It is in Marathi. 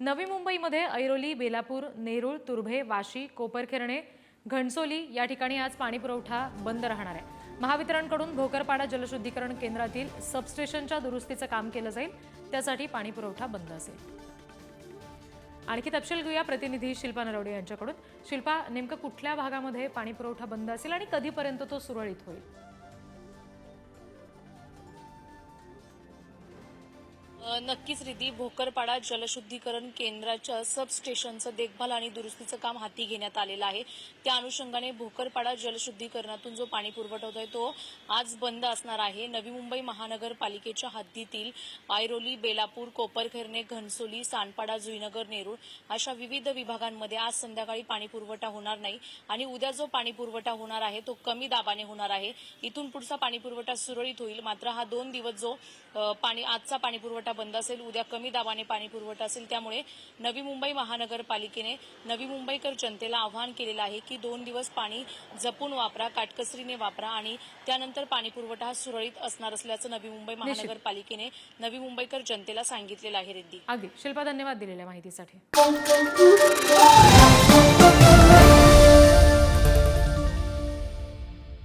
नवी मुंबईमध्ये ऐरोली बेलापूर नेरूळ तुर्भे वाशी कोपरखेरणे घणसोली या ठिकाणी आज पाणीपुरवठा बंद राहणार आहे. महावितरणकडून भोकरपाडा जलशुद्धीकरण केंद्रातील सबस्टेशनच्या दुरुस्तीचं काम केलं जाईल त्यासाठी पाणीपुरवठा बंद असेल. आणखी तपशील घेऊया प्रतिनिधी शिल्पा नरवडे यांच्याकडून. शिल्पा नेमकं कुठल्या भागामध्ये पाणीपुरवठा बंद असेल आणि कधीपर्यंत तो सुरळीत होईल? नक्कीच रिधी भोकरपाडा जलशुद्धीकरण केंद्राच्या सबस्टेशनचं देखभाल आणि दुरुस्तीचं काम हाती घेण्यात आलेलं आहे. त्या अनुषंगाने भोकरपाडा जलशुद्धीकरणातून जो पाणी पुरवठा होतोय तो आज बंद असणार आहे. नवी मुंबई महानगरपालिकेच्या हद्दीतील आयरोली बेलापूर कोपरखेरणे घनसोली सानपाडा जुईनगर नेरूळ अशा विविध विभागांमध्ये आज संध्याकाळी पाणी पुरवठा होणार नाही आणि उद्या जो पाणी पुरवठा होणार आहे तो कमी दाबाने होणार आहे. इथून पुढचा पाणी पुरवठा सुरळीत होईल. मात्र हा दोन दिवस जो पाणी आजचा पाणी पुरवठा बंद असेल उद्या कमी दाबाने पाणी पुरवठा असेल त्यामुळे नवी मुंबई महानगरपालिकेने नवी मुंबईकर जनतेला आवाहन केलेलं आहे की दोन दिवस पाणी जपून वापरा काटकसरीने वापरा आणि त्यानंतर पाणी पुरवठा हा सुरळीत असणार असल्याचं नवी मुंबई महानगरपालिकेने नवी मुंबईकर जनतेला सांगितलेलं आहे रेड्डी शिल्पा धन्यवाद दिलेल्या माहितीसाठी.